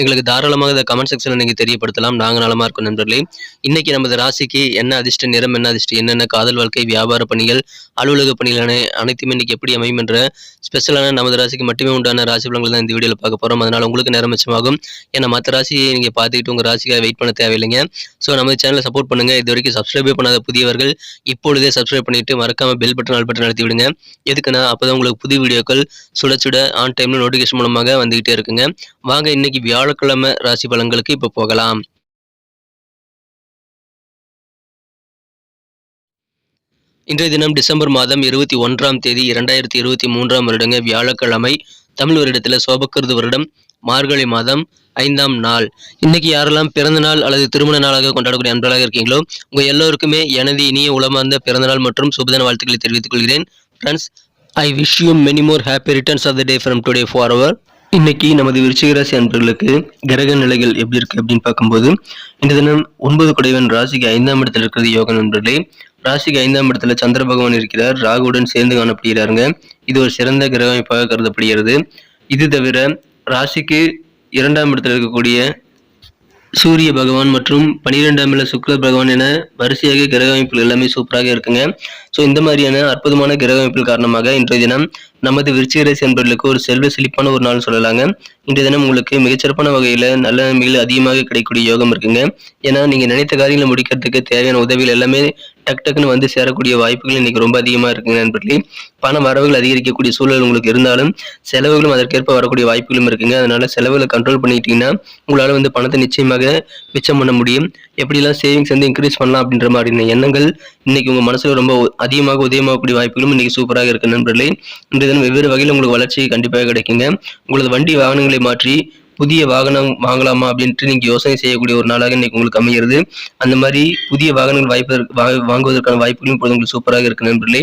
எங்களுக்கு தாராளமாக இதை கமெண்ட் செக்ஷனில் நீங்கள் தெரியப்படுத்தலாம். நாங்கள் நலமாக இருக்கும் நண்பர்களே. இன்னைக்கு நமது ராசிக்கு என்ன அதிர்ஷ்ட நிறம் என்ன அதிர்ஷ்டம் என்னென்ன காதல் வாழ்க்கை வியாபார பணிகள் அலுவலக பணிகள் அனைத்துமே இன்னைக்கு எப்படி அமையும் என்ற ஸ்பெஷலான நமது ராசிக்கு மட்டுமே உண்டான ராசி பலன்கள் தான் இந்த வீடியோவில் பார்க்க போகிறோம் அதனால் உங்களுக்கு நேரம் மிச்சமாகும். ஏன்னா மற்ற ராசியை நீங்கள் பார்த்துக்கிட்டு உங்கள் ராசிக்காக வெயிட் பண்ண தேவையில்லைங்க. ஸோ நம்ம சேனலை சப்போர்ட் பண்ணுங்கள் இது வரைக்கும் சப்ஸ்கிரைபே பண்ணாத புதியவர்கள் இப்பொழுதே சப்ஸ்கிரைப் பண்ணிட்டு மறக்காமல் பெல் பட்டன் ஆல் பட்டன் அழுத்தி விடுங்க. எதுக்குன்னா அப்போ உங்களுக்கு புது வீடியோக்கள் சுட சுட ஆன் டைமில் நோட்டிஃபிகேஷன் மூலமாக வந்துகிட்டே இருக்குங்க. வாங்க இன்னைக்கு வியாழக்கிழமை ராசி பலன்களுக்கு இப்போ போகலாம். இன்றைய தினம் டிசம்பர் மாதம் இருபத்தி ஒன்றாம் தேதி இரண்டாயிரத்தி இருபத்தி மூன்றாம் வருடங்க வியாழக்கிழமை. தமிழ் வருடத்தில் சோபக்கிருது வருடம் மார்கழி மாதம் ஐந்தாம் நாள். இன்னைக்கு யாரெல்லாம் பிறந்த நாள் அல்லது திருமண நாளாக கொண்டாடக்கூடிய அன்பர்களாக இருக்கீங்களோ உங்கள் எல்லோருக்குமே எனது இனிய உளமார்ந்த பிறந்த நாள் மற்றும் சுபதன வாழ்த்துக்களை தெரிவித்துக் கொள்கிறேன். Friends I wish you many more happy returns of the day from today for our இன்னைக்கு நமது விருச்சிக ராசி அன்பர்களுக்கு கிரக நிலைகள் எப்படி இருக்கு அப்படின்னு பார்க்கும்போது இந்த தினம் ஒன்பது குடைவன் ராசிக்கு ஐந்தாம் இடத்துல இருக்கிறது யோக நண்பர்களே. ராசிக்கு ஐந்தாம் இடத்துல சந்திர பகவான் இருக்கிறார். ராகுவுடன் சேர்ந்து காணப்படுகிறாருங்க. இது ஒரு சிறந்த கிரக அமைப்பாக கருதப்படுகிறது. இது தவிர ராசிக்கு இரண்டாம் இடத்துல இருக்கக்கூடிய சூரிய பகவான் மற்றும் பனிரெண்டாம் இல சுக்கிர பகவான் என வரிசையாக கிரக அமைப்புகள் எல்லாமே சூப்பராக இருக்குங்க. ஸோ இந்த மாதிரியான அற்புதமான கிரக அமைப்புகள் காரணமாக இன்றைய தினம் நமது விருச்சிக ராசி அன்பர்களுக்கு ஒரு செல்வ செழிப்பான ஒரு நாள் சொல்லலாங்க. இன்றைய தினம் உங்களுக்கு மிகச்சிறப்பான வகையில் நல்ல நன்மைகள் அதிகமாக கிடைக்கக்கூடிய யோகம் இருக்குங்க. ஏன்னா நீங்கள் நினைத்த காரியங்களை முடிக்கிறதுக்கு தேவையான உதவிகள் எல்லாமே டக் டக்குன்னு வந்து சேரக்கூடிய வாய்ப்புகள் இன்னைக்கு ரொம்ப அதிகமாக இருக்குங்க நண்பர்களே. பண வரவுகள் அதிகரிக்கக்கூடிய சூழல் உங்களுக்கு இருந்தாலும் செலவுகளும் அதற்கேற்ப வரக்கூடிய வாய்ப்புகளும் இருக்குங்க. அதனால செலவுகளை கண்ட்ரோல் பண்ணிக்கிட்டீங்கன்னா உங்களால் வந்து பணத்தை நிச்சயமாக மிச்சம் பண்ண முடியும். எப்படிலாம் சேவிங்ஸ் வந்து இன்க்ரீஸ் பண்ணலாம் அப்படின்ற மாதிரியான எண்ணங்கள் இன்னைக்கு உங்கள் மனசில் ரொம்ப அதிகமாக உதயமாகக்கூடிய வாய்ப்புகளும் இன்னைக்கு சூப்பராக இருக்கு நண்பர்களே. இன்றைய தினம் வெவ்வேறு வகையில் உங்களுக்கு வளர்ச்சி கண்டிப்பாக கிடைக்குங்க. உங்களது வண்டி வாகனங்களை மாற்றி புதிய வாகனம் வாங்கலாமா அப்படின்ட்டு நீங்க யோசனை செய்யக்கூடிய ஒரு நாளாக இன்னைக்கு உங்களுக்கு அமைகிறது. அந்த மாதிரி புதிய வாகனங்கள் வாய்ப்பு வாங்குவதற்கான வாய்ப்புகளும் இப்போது உங்களுக்கு சூப்பராக இருக்கு நண்பர்களே.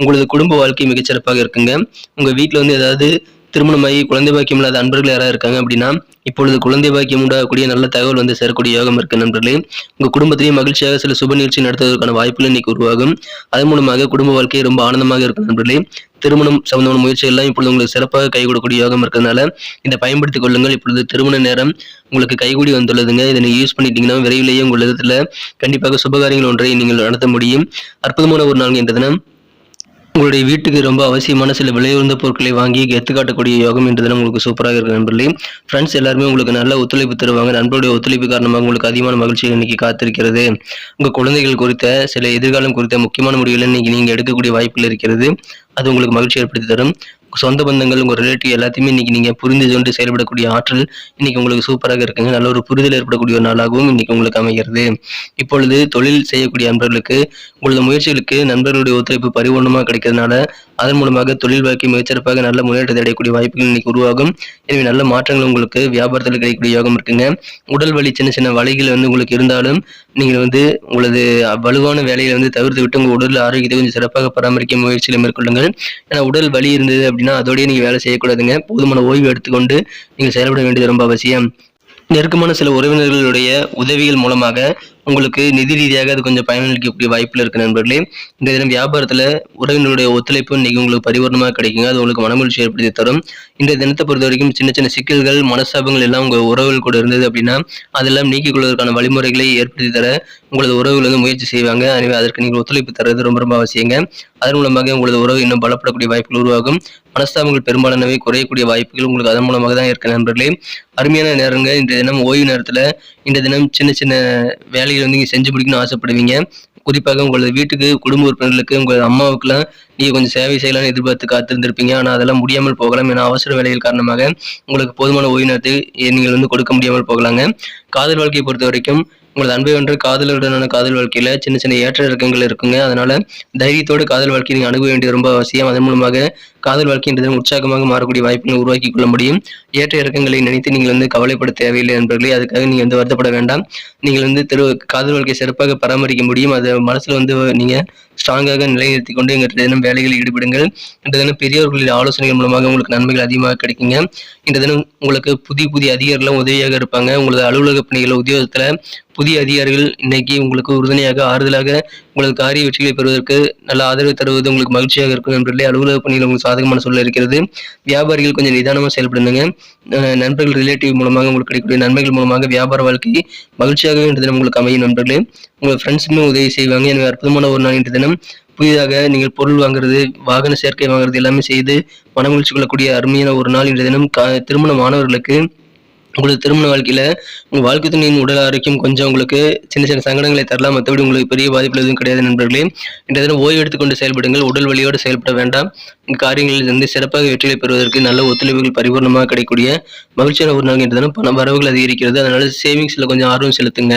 உங்களது குடும்ப வாழ்க்கை மிகச்சிறப்பாக இருக்குங்க. உங்க வீட்டில் வந்து ஏதாவது திருமணமாகி குழந்தை பாக்கியம் இல்லாத அன்பர்கள் யாராவது இருக்காங்க அப்படின்னா இப்பொழுது குழந்தை பாக்கியம் உண்டாகக்கூடிய நல்ல தகவல் வந்து சேரக்கூடிய யோகம் இருக்கு நண்பர்களே. உங்க குடும்பத்திலேயே மகிழ்ச்சியாக சில சுப நிகழ்ச்சி நடத்துவதற்கான வாய்ப்புகள் இன்னைக்கு உருவாகும். அதன் மூலமாக குடும்ப வாழ்க்கை ரொம்ப ஆனந்தமாக இருக்கும் நண்பர்களே. திருமணம் சம்பந்தமான முயற்சி எல்லாம் இப்பொழுது உங்களுக்கு சிறப்பாக கை கொடுக்கக்கூடிய யோகம் இருக்கிறதுனால இதை பயன்படுத்திக் கொள்ளுங்கள். இப்பொழுது திருமண நேரம் உங்களுக்கு கைகூடி வந்துள்ளதுங்க. இதை நீங்கள் யூஸ் பண்ணிட்டீங்கன்னா விரைவிலேயே உங்கள் இதில் கண்டிப்பாக சுபகாரியங்கள் ஒன்றை நீங்கள் நடத்த முடியும். அற்புதமான ஒரு நாள் என்ற தினம். உங்களுடைய வீட்டுக்கு ரொம்ப அவசியமான சில விலையுறந்த பொருட்களை வாங்கி கெத்து காட்டக்கூடிய யோகம் என்ற தினம் உங்களுக்கு சூப்பராக இருக்கும் நண்பர்களே. ஃப்ரெண்ட்ஸ் எல்லாருமே உங்களுக்கு நல்ல ஒத்துழைப்பு தருவாங்க. நண்பருடைய ஒத்துழைப்பு காரணமாக உங்களுக்கு அதிகமான மகிழ்ச்சி இன்னைக்கு காத்திருக்கிறது. உங்கள் குழந்தைகள் குறித்த சில எதிர்காலம் குறித்த முக்கியமான முடிவுகளை இன்னைக்கு நீங்கள் எடுக்கக்கூடிய வாய்ப்புகள் இருக்கிறது. அது உங்களுக்கு மகிழ்ச்சி ஏற்படுத்தி தரும். சொந்த பந்தங்கள் உங்கள் ரிலேட்டிவ் எல்லாத்தையுமே இன்னைக்கு நீங்கள் புரிந்து கொண்டு செயல்படக்கூடிய ஆற்றல் இன்னைக்கு உங்களுக்கு சூப்பராக இருக்குங்க. நல்ல ஒரு புரிதல் ஏற்படக்கூடிய ஒரு நாளாகவும் இன்னைக்கு உங்களுக்கு அமைகிறது. இப்பொழுது தொழில் செய்யக்கூடிய நண்பர்களுக்கு உங்களது முயற்சிகளுக்கு நண்பர்களுடைய ஒத்துழைப்பு பரிபூர்ணமாக கிடைக்கிறதுனால அதன் மூலமாக தொழில் வாழ்க்கை மிகச்சிறப்பாக நல்ல முன்னேற்றத்தை அடையக்கூடிய வாய்ப்புகள் இன்னைக்கு உருவாகும். எனவே நல்ல மாற்றங்கள் உங்களுக்கு வியாபாரத்தில் கிடைக்கக்கூடிய யோகம் இருக்குங்க. உடல் வலி சின்ன சின்ன வழிகள் வந்து உங்களுக்கு இருந்தாலும் நீங்கள் வந்து உங்களது வலுவான வேலையை வந்து தவிர்த்து விட்டு உங்கள் உடல் ஆரோக்கியத்தை கொஞ்சம் சிறப்பாக பராமரிக்க முயற்சிகளை மேற்கொள்ளுங்கள். ஏன்னா உடல் வலி இருந்தது அப்படின்னு அதோடய நீங்கள் வேலை செய்யக்கூடாதுங்க. போதுமான ஓய்வு எடுத்துக்கொண்டு நீங்கள் செயல்பட வேண்டியது ரொம்ப அவசியம். நெருக்கமான சில உறவினர்களுடைய உதவிகள் மூலமாக உங்களுக்கு நிதி ரீதியாக அது கொஞ்சம் பயனளிக்கக்கூடிய வாய்ப்பில் இருக்கு நண்பர்களே. இந்த தினம் வியாபாரத்தில் உறவினருடைய ஒத்துழைப்பு இன்னைக்கு உங்களுக்கு பரிபூர்ணமாக கிடைக்குங்க. அது உங்களுக்கு மனமகிழ்ச்சி ஏற்படுத்தி தரும். இந்த தினத்தை பொறுத்த வரைக்கும் சின்ன சின்ன சிக்கல்கள் மனஸ்தாபங்கள் எல்லாம் உங்கள் உறவுகள் கூட இருந்தது அப்படின்னா அதெல்லாம் நீக்கிக் கொள்வதற்கான வழிமுறைகளை ஏற்படுத்தி தர உங்களது உறவுகள் வந்து முயற்சி செய்வாங்க. எனவே அதற்கு நீங்கள் ஒத்துழைப்பு தர்றது ரொம்ப ரொம்ப அவசியங்க. அதன் மூலமாக உங்களது உறவு இன்னும் பலப்படக்கூடிய வாய்ப்புகள் உருவாகும். மனஸ்தாபங்கள் பெரும்பாலானவை குறையக்கூடிய வாய்ப்புகள் உங்களுக்கு அதன் மூலமாக தான் இருக்க நண்பர்களே. அருமையான நேரங்கள் இன்றைய தினம் ஓய்வு நேரத்தில் இந்த தினம் சின்ன சின்ன வேலை வேலைகள் வந்து நீங்கள் செஞ்சு முடிக்கணும்னு ஆசைப்படுவீங்க. குறிப்பாக உங்களது வீட்டுக்கு குடும்ப உறுப்பினர்களுக்கு உங்கள் அம்மாவுக்குலாம் நீங்கள் கொஞ்சம் சேவை செய்யலாம்னு எதிர்பார்த்து காத்திருந்திருப்பீங்க. ஆனால் அதெல்லாம் முடியாமல் போகலாம் ஏன்னா அவசர வேலைகள் காரணமாக உங்களுக்கு போதுமான ஓய்வு நேரத்தை நீங்கள் வந்து கொடுக்க முடியாமல் போகலாங்க. காதல் வாழ்க்கையை பொறுத்த வரைக்கும் உங்களது அன்பை ஒன்று காதலுடனான காதல் வாழ்க்கையில் சின்ன சின்ன ஏற்ற இறக்கங்கள் இருக்குங்க. அதனால தைரியத்தோடு காதல் வாழ்க்கையை நீங்கள் அணுக வேண்டியது ரொம்ப அவசியம். அதன் மூலமாக காதல் வாழ்க்கைன்றது உற்சாகமாக மாறக்கூடிய வாய்ப்புகளை உருவாக்கி கொள்ள முடியும். ஏற்ற இறக்கங்களை நினைத்து நீங்கள் வந்து கவலைப்பட தேவையில்லை நண்பர்களே அதுக்காக நீங்க வந்து வருத்தப்பட வேண்டாம். நீங்கள் வந்து திரு காதல் வாழ்க்கையை சிறப்பாக பராமரிக்க முடியும். அதை மனசுல வந்து நீங்க ஸ்ட்ராங்காக நிலைநிறுத்தி கொண்டு எங்கள் தினம் வேலைகளில் ஈடுபடுங்கள். இன்று தினம் பெரியவர்களின் ஆலோசனைகள் மூலமாக உங்களுக்கு நன்மைகள் அதிகமாக கிடைக்குங்க. இன்று தினம் உங்களுக்கு புதிய புதிய அதிகாரிகளும் உதவியாக இருப்பாங்க. உங்களது அலுவலக பணிகள் உத்தியோகத்தில் புதிய அதிகாரிகள் இன்னைக்கு உங்களுக்கு உறுதுணையாக ஆறுதலாக உங்களது காரிய வெற்றிகளை பெறுவதற்கு நல்ல ஆதரவு தருவது உங்களுக்கு மகிழ்ச்சியாக இருக்கும் என்பதிலே அலுவலக பணியில் உங்களுக்கு சாதகமான சூழல் இருக்கிறது. வியாபாரிகள் கொஞ்சம் நிதானமாக செயல்படுங்க. நண்பர்கள் ரிலேட்டிவ் மூலமாக உங்களுக்கு கிடைக்கக்கூடிய நன்மைகள் மூலமாக வியாபார வாழ்க்கை மகிழ்ச்சியாகவே இன்று தினம் உங்களுக்கு அமையும் நண்பர்களே. உங்கள் ஃப்ரெண்ட்ஸுமே உதவி செய்வாங்க. எனவே அற்புதமான ஒரு நாள் இன்று தினம். புதிதாக நீங்கள் பொருள் வாங்குறது வாகன சேர்க்கை வாங்குறது எல்லாமே செய்து மனமகிழ்ச்சி கொள்ளக்கூடிய அருமையான ஒரு நாள் இன்றைய தினம். கா- திருமண மாணவர்களுக்கு உங்களுக்கு திருமண வாழ்க்கையில உங்க வாழ்க்கை துணையின் உடல் ஆரோக்கியம் கொஞ்சம் உங்களுக்கு சின்ன சின்ன சங்கடங்களை தரலாம். மற்றபடி உங்களுக்கு பெரிய பாதிப்பு எதுவும் கிடையாது நண்பர்களே. இந்த தினம் ஓய்வு எடுத்துக்கொண்டு செயல்படுங்கள். உடல் வழியோடு செயல்பட வேண்டாம். இந்த காரியங்களில் இருந்து சிறப்பாக வெற்றிகளை பெறுவதற்கு நல்ல ஒத்துழைப்புகள் பரிபூர்ணமாக கிடைக்கக்கூடிய மகிழ்ச்சியான ஒரு நாள் என்ற தினம். பண வரவுகள் அதிகரிக்கிறது. அதனால சேவிங்ஸ்ல கொஞ்சம் ஆர்வம் செலுத்துங்க.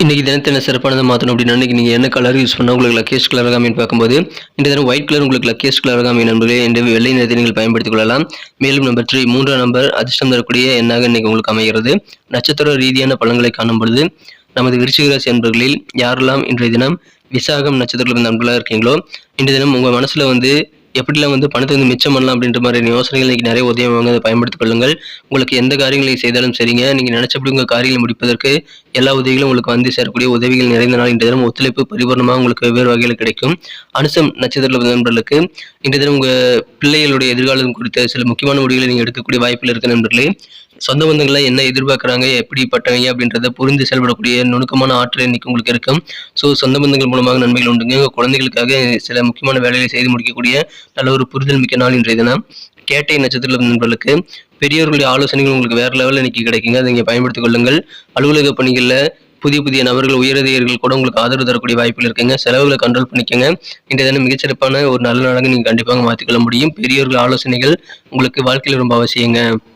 இன்றைக்கி தினத்தை என்ன மாற்றணும் அப்படின்னா இன்றைக்கி நீங்கள் என்ன கலர் யூஸ் பண்ணால் உங்களுக்கு லக்கேஜ் கலர் அமைன்னு பார்க்கும்போது இந்த தினம் ஒயிட் கலர் உங்களுக்கு லக்கேஜ் கலர் அமையும் நண்பர்களே என்ற வெள்ளை நிறத்தை நீங்கள் பயன்படுத்திக் கொள்ளலாம். மேலும் நம்பர் த்ரீ மூன்றாம் நம்பர் அதிர்ஷ்டம் தரக்கூடிய எண்ணாக இன்றைக்கி உங்களுக்கு அமைகிறது. நட்சத்திர ரீதியான பழங்களை காணும் பொழுது நமது விருச்சிகராசி நண்பர்களில் யாரெல்லாம் இன்றைய தினம் விசாகம் நட்சத்திரத்தில் நண்பர்களாக இருக்கீங்களோ இன்றைய தினம் உங்கள் மனசில் வந்து எப்படிலாம் வந்து பணத்தை வந்து மிச்சம் பண்ணலாம் அப்படின்ற மாதிரி யோசனைகள் இன்னைக்கு நிறைய உதவியாங்க அதை பயன்படுத்திக் கொள்ளுங்கள். உங்களுக்கு எந்த காரியங்களை செய்தாலும் சரிங்க. நீங்கள் நினைச்சபடி உங்கள் காரியங்களை முடிப்பதற்கு எல்லா உதவிகளும் உங்களுக்கு வந்து சேரக்கூடிய உதவிகள் நிறைந்த நாள். இன்றைய தினம் ஒத்துழைப்பு பரிபூர்ணமாக உங்களுக்கு வெவ்வேறு வகையில் கிடைக்கும். அனுசம் நட்சத்திர நண்பர்களுக்கு இன்றைய தினம் உங்கள் பிள்ளைகளுடைய எதிர்காலம் குறித்த சில முக்கியமான முடிவுகளை நீங்கள் எடுக்கக்கூடிய வாய்ப்பில் இருக்க நண்பர்களே சொந்த பந்தங்களை என்ன எதிர்பார்க்குறாங்க எப்படிப்பட்டவங்க அப்படின்றத புரிந்து செயல்படக்கூடிய நுணுக்கமான ஆற்றல் இன்னைக்கு உங்களுக்கு இருக்கும் ஸோ சொந்த பந்தங்கள் மூலமாக நன்மைகள் உண்டுங்க. உங்கள் குழந்தைகளுக்காக சில முக்கியமான வேலைகளை செய்து முடிக்கக்கூடிய நல்ல ஒரு புரிதல் மிக்க நாள் இன்றைய தினம். கேட்டை நட்சத்திர நண்பர்களுக்கு பெரியவர்களுடைய ஆலோசனைகள் உங்களுக்கு வேற லெவலில் இன்னைக்கு கிடைக்குங்க. அதை நீங்கள் பயன்படுத்திக் கொள்ளுங்கள். அலுவலக பணிகளில் புதிய புதிய நபர்கள் உயரதிகாரிகள் கூட உங்களுக்கு ஆதரவு தரக்கூடிய வாய்ப்புகள் இருக்குங்க. செலவுகளை கண்ட்ரோல் பண்ணிக்கங்க. இன்றைய தினம் மிகச்சிறப்பான ஒரு நல்ல நாளாக நீங்கள் கண்டிப்பாக மாற்றிக்கொள்ள முடியும். பெரியவர்கள் ஆலோசனைகள் உங்களுக்கு வாழ்க்கையில் ரொம்ப அவசியங்க.